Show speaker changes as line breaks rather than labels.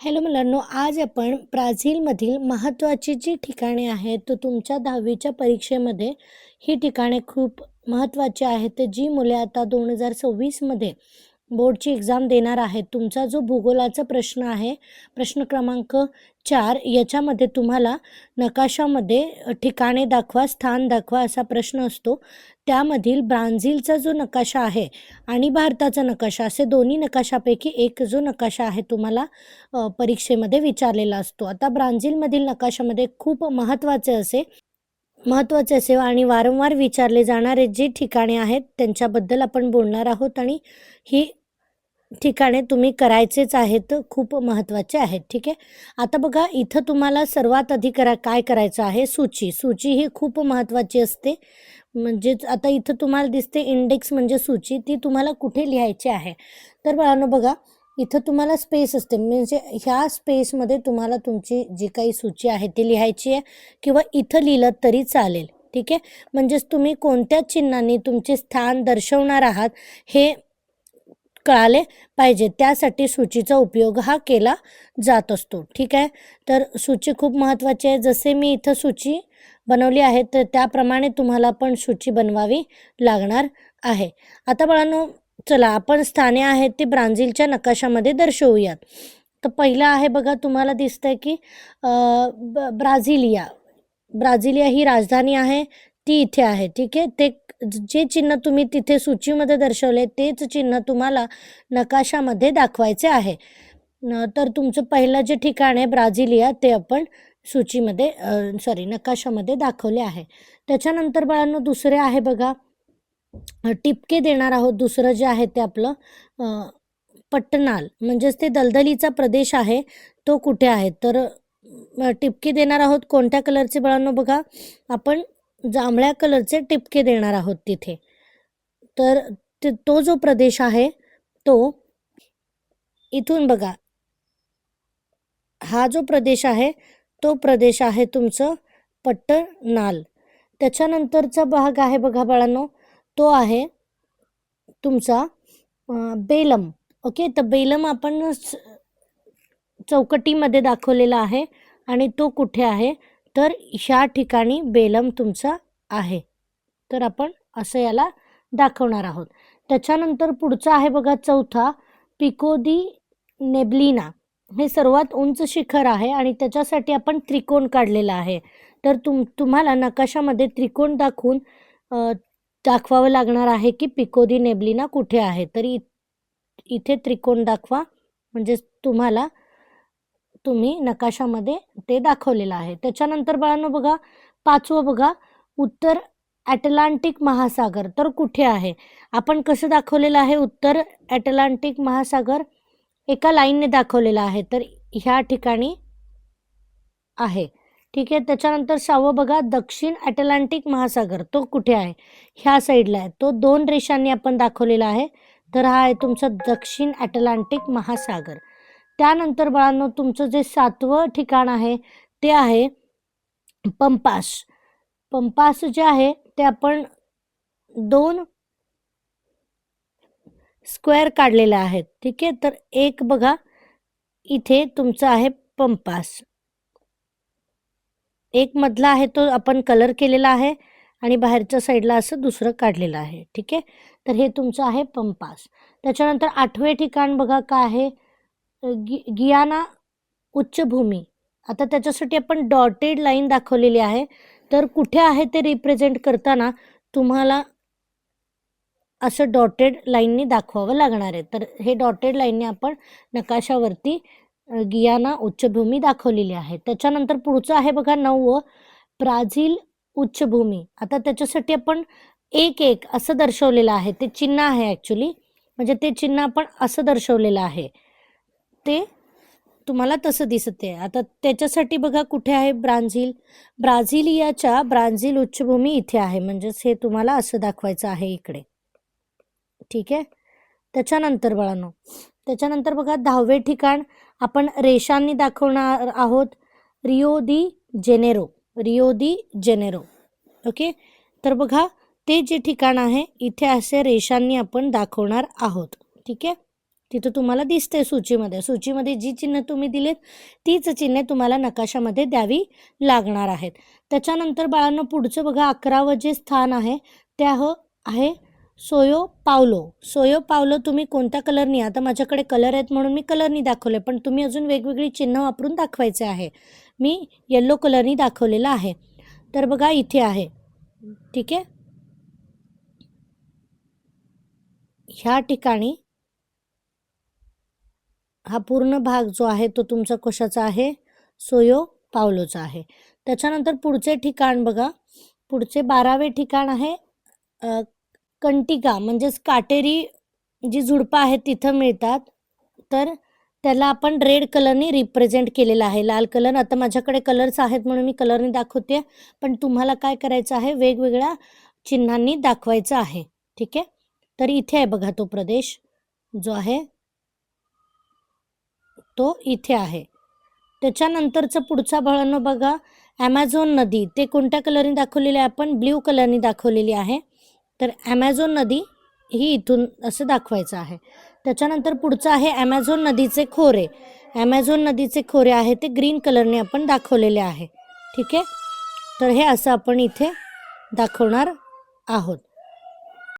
Hello मुलांनो आज आपण ब्राझीलमधील महत्त्वाची जी ठिकाणे आहेत तर तुमच्या दहावीच्या परीक्षेमध्ये ही ठिकाणे खूप महत्त्वाची आहेत जी मुले आता दोन हजार सव्वीसमध्ये बोर्डची एक्झाम देणार आहेत. तुमचा जो भूगोलाचा प्रश्न आहे प्रश्न क्रमांक चार याच्यामध्ये तुम्हाला नकाशामध्ये ठिकाणे दाखवा स्थान दाखवा असा प्रश्न असतो. त्यामधील ब्राझीलचा जो नकाशा आहे आणि भारताचा नकाशा असे दोन्ही नकाशापैकी एक जो नकाशा आहे तुम्हाला परीक्षेमध्ये विचारलेला असतो. आता ब्राझीलमधील नकाशामध्ये खूप महत्त्वाचे असे महत्त्वाचे असे आणि वारंवार विचारले जाणारे जे ठिकाणे आहेत त्यांच्याबद्दल आपण बोलणार आहोत आणि ही ठिकाणे तुम्ही करायचेच आहेत खूप महत्त्वाचे आहेत ठीक आहे? आता बघा इथं तुम्हाला सर्वात आधी करा काय करायचं आहे? सूची. सूची ही खूप महत्त्वाची असते. म्हणजेच आता इथं तुम्हाला दिसते इंडेक्स म्हणजे सूची. ती तुम्हाला कुठे लिहायची आहे? तर बाळांनो बघा इथं तुम्हाला स्पेस असते. म्हणजे ह्या स्पेसमध्ये तुम्हाला तुमची जी काही सूची आहे ती लिहायची आहे. किंवा इथं लिहिलं तरी चालेल ठीक आहे? म्हणजेच तुम्ही कोणत्या चिन्हांनी तुमचे स्थान दर्शवणार आहात हे कळाले पाहिजे. त्यासाठी सूचीचा उपयोग हा केला जात असतो. ठीक आहे? तर सूची खूप महत्त्वाची आहे. जसे मी इथं सूची बनवली आहे तर त्याप्रमाणे तुम्हाला पण सूची बनवावी लागणार आहे. आता बाळांनो चला आपण स्थाने आहेत ती ब्राझीलच्या नकाशामध्ये दर्शवूयात. तर पहिलं आहे बघा तुम्हाला दिसतंय की ब ब्राझिलिया. ब्राझिलिया ही राजधानी आहे. ती इथे आहे ठीक आहे? ते जे चिन्ह तुम्ही तिथे सूचीमध्ये दर्शवले तेच चिन्ह तुम्हाला नकाशामध्ये दाखवायचे आहे. न- तर तुमचं पहिलं जे ठिकाण आहे ब्राझिलिया ते आपण सूचीमध्ये सॉरी नकाशामध्ये दाखवले आहे. त्याच्यानंतर बाळांनो दुसरे आहे बघा. टिपके देणार आहोत दुसरं जे आहे ते आपलं पट्टनाल. म्हणजेच ते दलदलीचा प्रदेश आहे तो कुठे आहे? तर टिपके देणार आहोत कोणत्या कलरचे बाळांनो बघा. आपण जांभळ्या कलरचे टिपके देणार आहोत तिथे. तर तो जो प्रदेश आहे तो इथून बघा. हा जो प्रदेश आहे तो प्रदेश आहे तुमचं पट्टनाल त्याच्यानंतरचा भाग आहे बघा बाळांनो तो आहे तुमचा बेलम. ओके? तर बेलम आपण चौकटीमध्ये दाखवलेला आहे आणि तो कुठे आहे? तर ह्या ठिकाणी बेलम तुमचा आहे. तर आपण असं याला दाखवणार आहोत. त्याच्यानंतर पुढचा आहे बघा चौथा पिकोदी नेब्लिना. हे सर्वात उंच शिखर आहे आणि त्याच्यासाठी आपण त्रिकोण काढलेला आहे. तर तुम तुम्हाला नकाशामध्ये त्रिकोण दाखवून दाखवावं लागणार आहे की पिकोदी नेब्लिना कुठे आहे. तर इ इथे त्रिकोण दाखवा. म्हणजे तुम्हाला तुम्ही नकाशामध्ये ते दाखवलेलं आहे. त्याच्यानंतर बाळांनो बघा पाचवं बघा उत्तर ॲटलांटिक महासागर. तर कुठे आहे? आपण कसं दाखवलेलं आहे? उत्तर ॲटलांटिक महासागर एका लाईनने दाखवलेला आहे. तर ह्या ठिकाणी आहे. ठीक आहे? त्याच्यानंतर सहावं बघा दक्षिण ॲटलांटिक महासागर. तो कुठे आहे? ह्या साईडला आहे. तो दोन रेषांनी आपण दाखवलेला आहे. तर हा आहे तुमचा दक्षिण ॲटलांटिक महासागर. त्यानंतर बाळांनो तुमचं जे सातवं ठिकाण आहे ते आहे पंपास. पंपास जे आहे ते आपण दोन स्क्वेअर काढलेले आहेत. ठीक आहे? तर एक बघा इथे तुमचं आहे पंपास. एक मधला आहे तो आपण कलर केलेला आहे आणि बाहेरच्या साईडला असं दुसरं काढलेलं आहे. ठीक आहे? तर हे तुमचं आहे पंपास. त्याच्यानंतर आठवे ठिकाण बघा काय आहे? गि गियाना उच्चभूमी. आता त्याच्यासाठी आपण डॉटेड लाईन दाखवलेली आहे. तर कुठे आहे ते रिप्रेझेंट करताना तुम्हाला असं डॉटेड लाईननी दाखवावं लागणार आहे. तर हे डॉटेड लाईनने आपण नकाशावरती गियाना उच्चभूमी दाखवलेली आहे. त्याच्यानंतर पुढचं आहे बघा नववं ब्राझील उच्चभूमी. आता त्याच्यासाठी आपण एक एक असं दर्शवलेलं आहे. ते चिन्ह आहे ॲक्च्युली म्हणजे ते चिन्ह आपण असं दर्शवलेलं आहे. ते तुम्हाला तसं दिसत. आहे आता त्याच्यासाठी बघा कुठे आहे ब्राझील? ब्राझिलियाच्या ब्राझील उच्चभूमी इथे आहे. म्हणजेच हे तुम्हाला असं दाखवायचं आहे इकडे. ठीक आहे? त्याच्यानंतर बाळांनो त्याच्यानंतर बघा दहावे ठिकाण आपण रेषांनी दाखवणार आहोत. Rio de Janeiro Rio de Janeiro. Okay? तर बघा ते जे ठिकाण आहे इथे असे रेषांनी आपण दाखवणार आहोत. ठीक आहे? तिथं तुम्हाला दिसते सूचीमध्ये. सूचीमध्ये जी चिन्ह तुम्ही दिलेत तीच चिन्हे तुम्हाला नकाशामध्ये द्यावी लागणार आहेत. त्याच्यानंतर बाळांना पुढचं बघा अकरावं जे स्थान आहे त्या हो आहे सोयो पावलो. सोयो पावलो तुम्ही कोणत्या कलरनी आता माझ्याकडे कलर आहेत म्हणून मी कलरनी दाखवले पण तुम्ही अजून वेगवेगळी चिन्ह वापरून दाखवायचे आहे. मी येल्लो कलरनी दाखवलेलं आहे. तर बघा इथे आहे. ठीक आहे? ह्या ठिकाणी हा पूर्ण भाग जो आहे तो तुमचा कशाचा आहे? सोयो पावलोचा आहे. त्याच्यानंतर पुढचे ठिकाण बघा. पुढचे बारावे ठिकाण आहे कंटिका म्हणजेच काटेरी जी झुडपं आहेत तिथं मिळतात. तर त्याला आपण रेड कलरनी रिप्रेझेंट केलेला आहे. लाल कलर आता माझ्याकडे कलर्स आहेत म्हणून मी कलरने दाखवते. पण तुम्हाला काय करायचं आहे? वेगवेगळ्या चिन्हांनी दाखवायचं आहे. ठीक आहे? तर इथे आहे बघा तो प्रदेश जो आहे. तो इथे आहे. त्याच्यानंतरचं पुढचा भागांनो बघा ॲमेझॉन नदी. ते कोणत्या कलरने दाखवलेली आहे आपण? ब्ल्यू कलरने दाखवलेली आहे. तर ॲमेझॉन नदी ही इथून असं दाखवायचं आहे. त्याच्यानंतर पुढचं आहे ॲमेझॉन नदीचे खोरे. ॲमेझॉन नदीचे खोरे आहे ते ग्रीन कलरने आपण दाखवलेले आहे. ठीक आहे? तर हे असं आपण इथे दाखवणार आहोत.